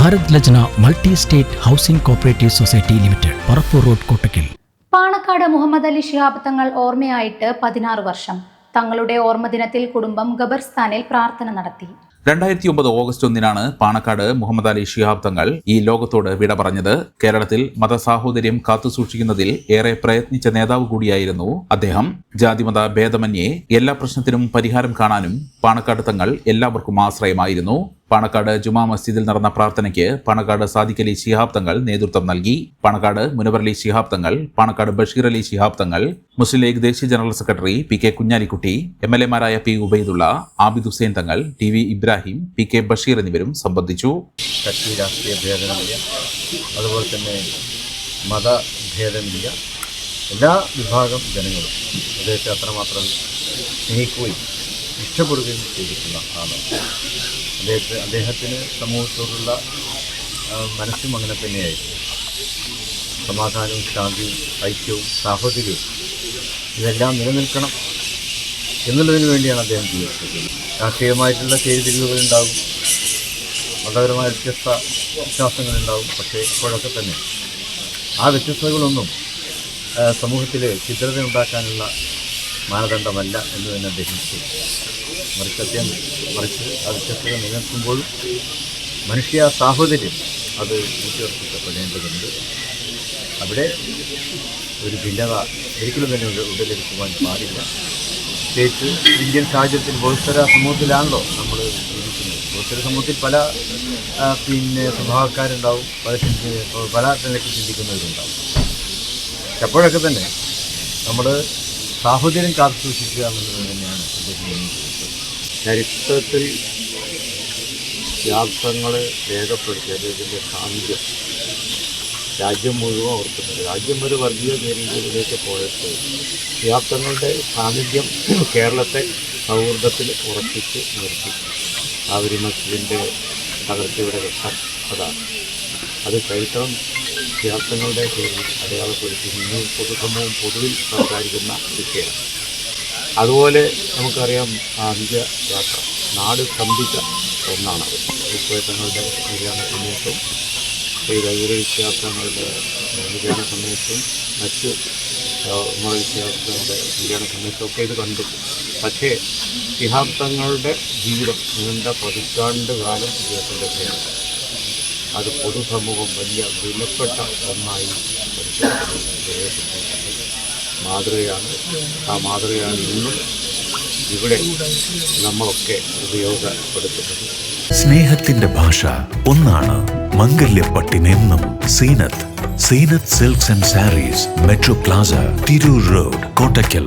Bharat Lajna multi state housing cooperative society limited Parappur road Kottakkal. Panakkad Muhammad Ali Shihab Thangal ഓർമ്മയായിട്ട് പതിനാറ് വർഷം. തങ്ങളുടെ ഓർമ്മ ദിനത്തിൽ കുടുംബം ഖബർസ്ഥാനിൽ പ്രാർത്ഥന നടത്തി. രണ്ടായിരത്തി ഒമ്പത് ഓഗസ്റ്റ് ഒന്നിനാണ് പാണക്കാട് മുഹമ്മദ് അലി ശിഹാബ് തങ്ങൾ ഈ ലോകത്തോട് വിട പറഞ്ഞത്. കേരളത്തിൽ മതസാഹോദര്യം കാത്തുസൂക്ഷിക്കുന്നതിൽ ഏറെ പ്രയത്നിച്ച നേതാവ് കൂടിയായിരുന്നു അദ്ദേഹം. ജാതിമത ഭേദമന്യേ എല്ലാ പ്രശ്നത്തിനും പരിഹാരം കാണാനും പാണക്കാട് തങ്ങൾ എല്ലാവർക്കും ആശ്രയമായിരുന്നു. പാണക്കാട് ജുമാ മസ്ജിദിൽ നടന്ന പ്രാർത്ഥനയ്ക്ക് പാണക്കാട് സാദിഖ് അലി ശിഹാബ് തങ്ങൾ നേതൃത്വം നൽകി. പാണക്കാട് മുനവർ അലി ശിഹാബ് തങ്ങൾ പാണക്കാട് ബഷീർ അലി ശിഹാബ് തങ്ങൾ മുസ്ലിം ലീഗ് ദേശീയ general secretary P K Kunhalikutty M L എമാരായ P Ubaidulla Abid Hussain Thangal T V Ibrahim P K Basheer എന്നിവരും സംബന്ധിച്ചു. കക്ഷി രാഷ്ട്രീയ അതുപോലെ തന്നെ മതഭേദമില്ല എല്ലാ വിഭാഗം ജനങ്ങളും അദ്ദേഹത്തെ അത്രമാത്രം സ്നേഹിക്കുകയും ഇഷ്ടപ്പെടുകയും ചെയ്തിട്ടുള്ള ആളാണ്. അദ്ദേഹത്തെ അദ്ദേഹത്തിന് സമൂഹത്തോടുള്ള മനസ്സും അങ്ങനെ തന്നെയായിരുന്നു. സമാധാനവും ശാന്തിയും ഐക്യവും സാഹോദര്യവും ഇതെല്ലാം നിലനിൽക്കണം എന്നുള്ളതിന് വേണ്ടിയാണ് അദ്ദേഹം ജീവിച്ചത്. രാഷ്ട്രീയമായിട്ടുള്ള ചേരിതിരിവുകളുണ്ടാകും. മതപരമായ വ്യത്യസ്ത വിശ്വാസങ്ങളുണ്ടാവും പക്ഷേ ഇപ്പോഴൊക്കെ തന്നെ ആ വ്യത്യസ്തതകളൊന്നും സമൂഹത്തിൽ ചിത്രത ഉണ്ടാക്കാനുള്ള മാനദണ്ഡമല്ല എന്ന് തന്നെ അദ്ദേഹം മറിച്ചത്യം മറിച്ച് അത് ആ നിലനിൽക്കുമ്പോഴും മനുഷ്യ സാഹോദര്യം അത് ഊട്ടിയുറപ്പിക്കപ്പെടേണ്ടതുണ്ട്. അവിടെ ഒരു ഭിന്നത ഒരിക്കലും തന്നെ ഉട- ഉടലെടുക്കുവാൻ പാടില്ല. പ്രത്യേകിച്ച് ഇന്ത്യൻ സാഹചര്യത്തിൽ ബഹുസ്വര സമൂഹത്തിലാണല്ലോ നമ്മൾ ജീവിക്കുന്നത്. ബഹുസ്വര സമൂഹത്തിൽ പല പിന്നെ സ്വഭാവക്കാരുണ്ടാവും പല ചിന്തി- പല നിലയ്ക്ക് ചിന്തിക്കുന്നവരുണ്ടാവും. അപ്പോഴൊക്കെ തന്നെ നമ്മൾ സാഹോദര്യം കാത്തു സൂക്ഷിക്കുക എന്നുള്ളത് തന്നെയാണ് അദ്ദേഹം ചരിത്രത്തിൽ വ്യാപ്തങ്ങൾ രേഖപ്പെടുത്തിയത് ഇതിന്റെ സാന്നിധ്യം രാജ്യം മുഴുവൻ ഓർക്കുന്നുണ്ട് രാജ്യം ഒരു വർഗീയ നേരീതിയിലേക്ക് പോയപ്പോൾ വ്യാപ്തങ്ങളുടെ സാന്നിധ്യം കേരളത്തെ സൗഹൃദത്തിൽ ഉറപ്പിച്ച് നിർത്തി. കാവിരി മസ്ജിദിന്റെ തകർച്ചയുടെ ഘട്ടം അതാണ്. അത് ചരിത്രം വ്യാപ്തങ്ങളുടെ പേരിൽ അടയാളപ്പെടുത്തി പൊതുസമൂഹം പൊതുവിൽ സംസാരിക്കുന്ന വിഷയം. അതുപോലെ നമുക്കറിയാം ആധിക യാത്ര. നാട് സ്തംഭിച്ച ഒന്നാണത് ഉപ്പേറ്റങ്ങളുടെ നിര്യാണ സമയത്തും ഈ ലൈബ്രറി വിദ്യാർത്ഥികളുടെ നിര്യാണ സമയത്തും മറ്റ് നമ്മുടെ കല്യാണ നിര്യാണ സമയത്തൊക്കെ ഇത് കണ്ടു. പക്ഷേ ശിഹാബ്ദങ്ങളുടെ ജീവിതം നീണ്ട പതിറ്റാണ്ട് കാലം ഇദ്ദേഹത്തിന്റെ പേരാണ് അത് പൊതുസമൂഹം വലിയ വിലപ്പെട്ട ഒന്നായി മാതൃകയാണ്. ആ മാതൃകയാണ് ഇന്നും ഇവിടെ നമ്മളൊക്കെ ഉപയോഗപ്പെടുത്തുന്നത്. സ്നേഹത്തിന്റെ ഭാഷ ഒന്നാണ് മംഗല്യപ്പട്ടിനെന്നും Seenath. Seenath silks and sarees metro plaza Tirur road Kottakkal.